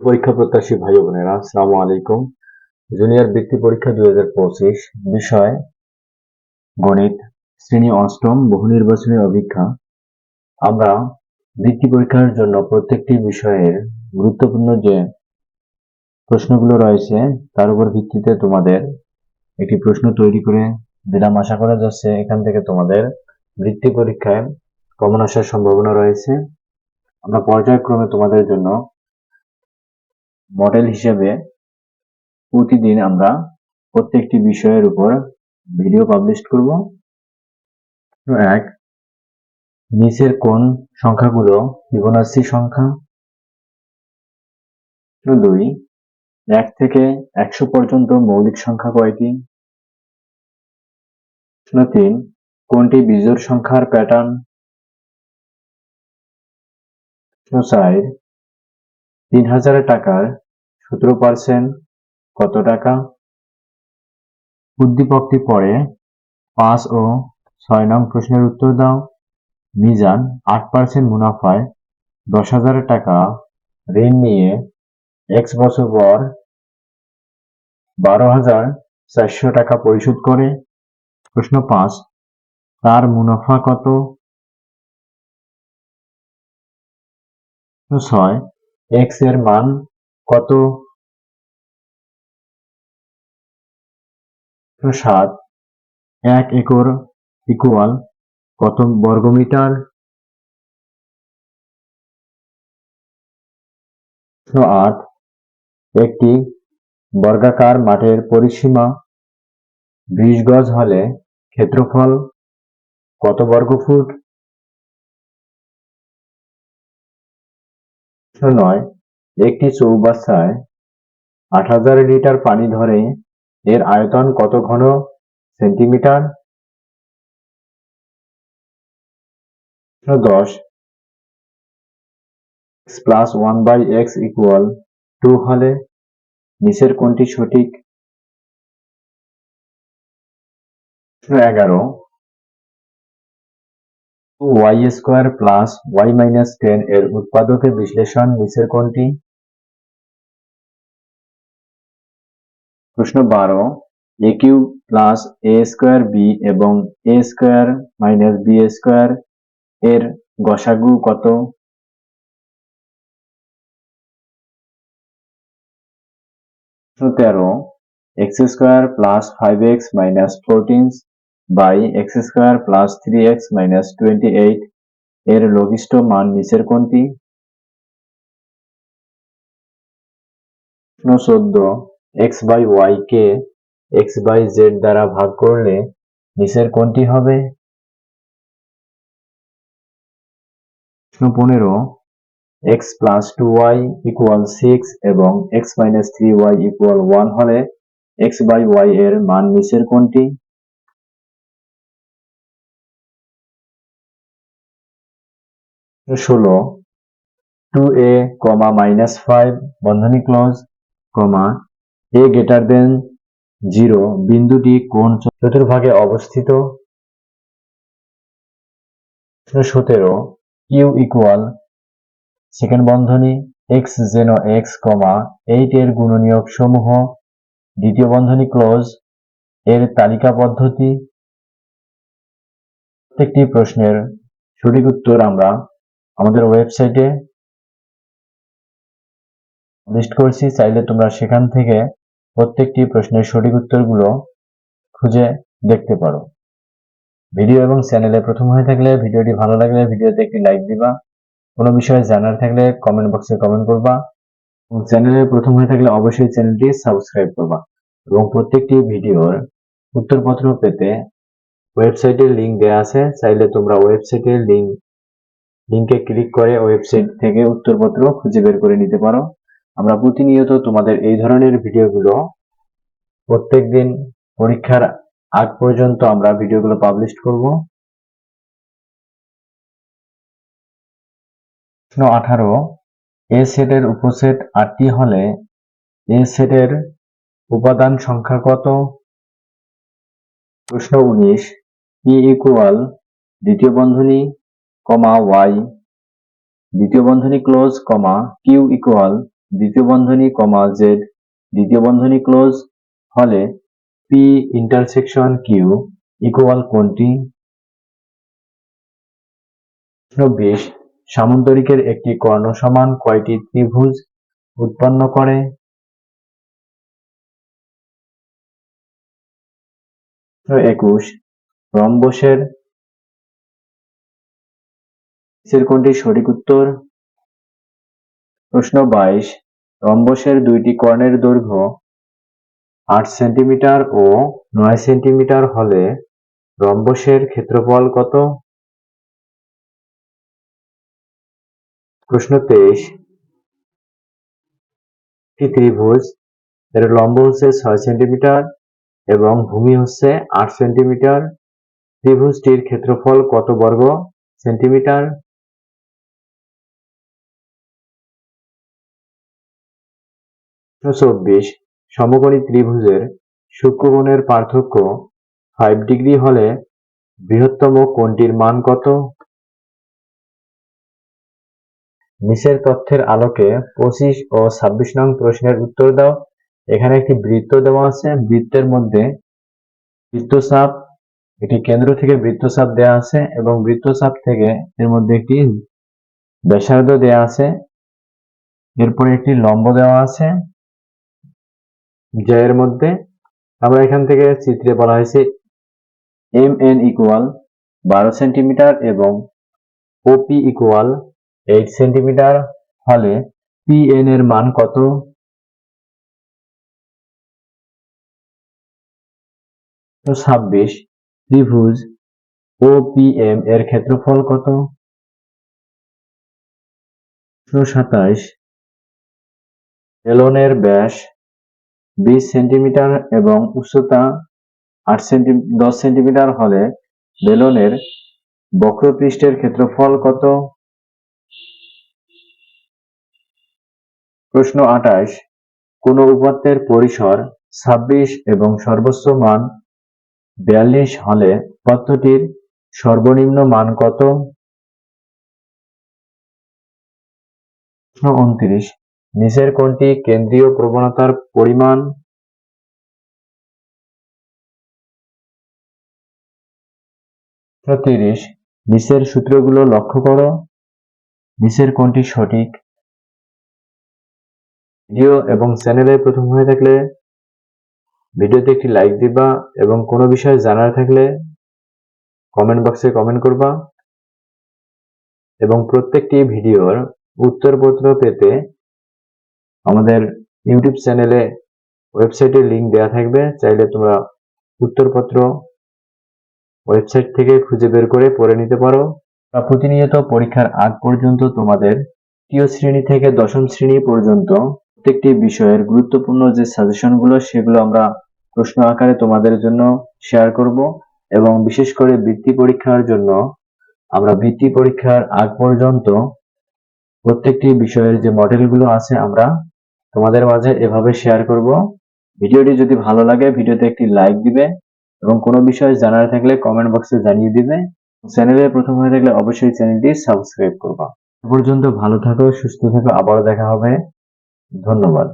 পরীক্ষা প্রত্যাশী ভাই বোনেরা, আসসালামু আলাইকুম। জুনিয়র বৃত্তি পরীক্ষা দুই হাজার পঁচিশ, বিষয় গণিত, শ্রেণি অষ্টম, বহু নির্বাচনী অভিজ্ঞা আমরা বৃত্তি পরীক্ষার জন্য প্রত্যেকটি বিষয়ের গুরুত্বপূর্ণ যে প্রশ্নগুলো রয়েছে, তার উপর ভিত্তিতে তোমাদের একটি প্রশ্ন তৈরি করে দিলাম। আশা করা যাচ্ছে এখান থেকে তোমাদের বৃত্তি পরীক্ষায় কমন আসার সম্ভাবনা রয়েছে। আমরা পর্যায়ক্রমে তোমাদের জন্য মডেল হিসেবে প্রতিদিন আমরা প্রত্যেকটি বিষয়ের উপর ভিডিও পাবলিশ করব। এক, নিচের কোন সংখ্যাগুলো ফিবোনাচি সংখ্যা। দুই, এক থেকে একশো পর্যন্ত মৌলিক সংখ্যা কয়টি? তিন, কোনটি বিজোড় সংখ্যার প্যাটার্ন চার, তিন হাজার টাকার সতেরো পার্সেন্ট কত টাকা? উদ্দীপকটি পড়ে পাঁচ ও ছয় নং প্রশ্নের উত্তর দাও। মিজান আট পার্সেন্ট মুনাফায় দশ হাজার টাকা ঋণ নিয়ে এক্স বছর পর বারো হাজার চারশো টাকা পরিশোধ করে। প্রশ্ন পাঁচ, তার মুনাফা কত? ছয় এক্সের মান কত? সাত। এক একর ইকুয়াল কত বর্গমিটার? আট। একটি বর্গাকার মাঠের পরিসীমা বিশ গজ হলে ক্ষেত্রফল কত বর্গ ফুট নয়। একটি চৌবাচ্চায় আট হাজার লিটার পানি ধরে এর আয়তন কত ঘন সেন্টিমিটার? দশ। Plus one by x equal to হলে নিচের কোনটি সঠিক? এগারো। Y square plus y minus ten এর উৎপাদকের বিশ্লেষণ নিচের কোনটি? প্রশ্ন বারো a cube plus a square b এবং a square minus b square এর গসাগু কত? তেরো x square plus five x minus fourteen by x square plus three x minus twenty eight এর লঘিষ্ঠ মান নিচের কোনটি? চোদ্দ x by Y K x by Z দ্বারা ভাগ করলে নিচের কোনটি হবে? প্রশ্ন পনেরো। X plus two y equal six এবং x minus three y equal one হলে এক্স বাই ওয়াই এর মান নিচের কোনটি? ষোলো। Two a comma minus five বন্ধনী close comma a greater than zero বিন্দুটি কোন চতুর্ভাগে অবস্থিত। সতেরো ইউ ইকুয়াল সেকেন্ড বন্ধনী এক্স জেনো এক্স কমা এইট এর গুণনীয়ক সমূহ। দ্বিতীয় বন্ধনী ক্লোজ এর তালিকা পদ্ধতি। প্রত্যেকটি প্রশ্নের সঠিক উত্তর আমরা আমাদের ওয়েবসাইটে লিস্ট করছি। চাইলে তোমরা সেখান থেকে প্রত্যেকটি প্রশ্নের সঠিক উত্তরগুলো খুঁজে দেখতে পারো। ভিডিও এবং চ্যানেলে প্রথম হয়ে থাকলে ভিডিওটি ভালো লাগলে ভিডিওতে একটি লাইক দিবা। কোনো বিষয়ে জানার থাকলে কমেন্ট বক্সে কমেন্ট করবা। এবং চ্যানেলে প্রথম হয়ে থাকলে অবশ্যই চ্যানেলটি সাবস্ক্রাইব করবা এবং প্রত্যেকটি ভিডিওর উত্তরপত্র পেতে ওয়েবসাইটের লিঙ্ক দেওয়া আছে। চাইলে তোমরা ওয়েবসাইটের লিঙ্ক লিংকে ক্লিক করে ওয়েবসাইট থেকে উত্তরপত্র খুঁজে বের করে নিতে পারো। আমরা প্রতিনিয়ত তোমাদের এই ধরনের ভিডিওগুলো প্রত্যেক দিন পরীক্ষার আগ পর্যন্ত আমরা ভিডিওগুলো পাবলিশ করব। প্রশ্ন আঠারো এ সেটের উপসেট আটটি হলে এ সেটের উপাদান সংখ্যা কত? প্রশ্ন উনিশ পি ইকুয়াল দ্বিতীয় বন্ধনী, কমা ওয়াই দ্বিতীয় বন্ধনী ক্লোজ কমা কিউ ইকুয়াল দ্বিতীয় বন্ধনী কমা জেড দ্বিতীয় বন্ধনী ক্লোজ হলে পি ইন্টারসেকশন কিউ ইকুয়াল কোনটি? বিশ, সামন্তরিকের একটি কর্ণ সমান কয়টি ত্রিভুজ উৎপন্ন করে? একুশ, রম্বসের কোনটি সঠিক উত্তর? প্রশ্ন বাইশ, রম্বসের দুইটি কর্ণের দৈর্ঘ্য আট সেন্টিমিটার ও নয় সেন্টিমিটার হলে রম্বসের ক্ষেত্রফল কত? প্রশ্ন তেইশ ত্রিভুজ? এর লম্ব হচ্ছে ছয় সেন্টিমিটার এবং ভূমি হচ্ছে আট সেন্টিমিটার। ত্রিভুজটির ক্ষেত্রফল কত বর্গ সেন্টিমিটার? চব্বিশ সমকোণী ত্রিভুজের সূক্ষ্মকোণের পার্থক্য ফাইভ ডিগ্রি হলে বৃহত্তম কোণটির মান কত? নিচের তথ্যের আলোকে পঁচিশ ও ছাব্বিশ নং প্রশ্নের উত্তর দাও। এখানে একটি বৃত্ত দেওয়া আছে। বৃত্তের মধ্যে বৃত্তচাপ, একটি কেন্দ্র থেকে বৃত্তচাপ দেওয়া আছে এবং বৃত্তচাপ থেকে এর মধ্যে একটি ব্যাসার্ধ দেওয়া আছে। এরপরে একটি লম্ব দেওয়া আছে। এর মধ্যে আমরা এখান থেকে চিত্রে বলা হয়েছে এম এন ইকুয়াল বারো সেন্টিমিটার এবং ওপি ইকুয়াল এইট সেন্টিমিটার হলে পি এন এর মান কত? ছাব্বিশ। ত্রিভুজ ও পি এম এর ক্ষেত্রফল কত? সাতাইশ। এলনের ব্যাস বিশ সেন্টিমিটার এবং উচ্চতা আট সেন্টি, দশ সেন্টিমিটার হলে বেলনের বক্রপৃষ্ঠের ক্ষেত্রফল কত? প্রশ্ন আঠাশ। কোন উপাত্তের পরিসর ছাব্বিশ এবং সর্বোচ্চ মান বিয়াল্লিশ হলে পথটির সর্বনিম্ন মান কত? প্রশ্ন উনত্রিশ। নিচের কোনটি কেন্দ্রীয় প্রবণতার পরিমাণ? তিরিশ নিচের সূত্রগুলো লক্ষ্য করো। নিচের কোনটি সঠিক? ভিডিও এবং চ্যানেলে প্রথম হয়ে থাকলে ভিডিওতে একটি লাইক দিবা এবং কোনো বিষয়ে জানার থাকলে কমেন্ট বক্সে কমেন্ট করবা। এবং প্রত্যেকটি ভিডিওর উত্তরপত্র পেতে আমাদের ইউটিউব চ্যানেলে ওয়েবসাইটের লিংক দেওয়া থাকবে। চাইলে তোমরা উত্তরপত্র ওয়েবসাইট থেকে খুঁজে বের করে পড়ে নিতে পারো। প্রতিনিয়ত পরীক্ষার আগ পর্যন্ত তোমাদের তৃতীয় শ্রেণি থেকে দশম শ্রেণি পর্যন্ত প্রত্যেকটি বিষয়ের গুরুত্বপূর্ণ যে সাজেশনগুলো সেগুলো আমরা প্রশ্ন আকারে তোমাদের জন্য শেয়ার করব এবং বিশেষ করে বৃত্তি পরীক্ষার জন্য আমরা বৃত্তি পরীক্ষার আগ পর্যন্ত প্রত্যেকটি বিষয়ের যে মডেলগুলো আছে আমরা তোমাদের মাঝে এভাবে শেয়ার করব। ভিডিওটি যদি ভালো লাগে, ভিডিওতে একটি লাইক দিবে এবং কোনো বিষয়ে জানার থাকলে কমেন্ট বক্সে জানিয়ে দিবে। চ্যানেলে প্রথম হয়ে থাকলে অবশ্যই চ্যানেলটি সাবস্ক্রাইব করবা। পর্যন্ত ভালো থাকো, সুস্থ থাকো, আবারও দেখা হবে। ধন্যবাদ।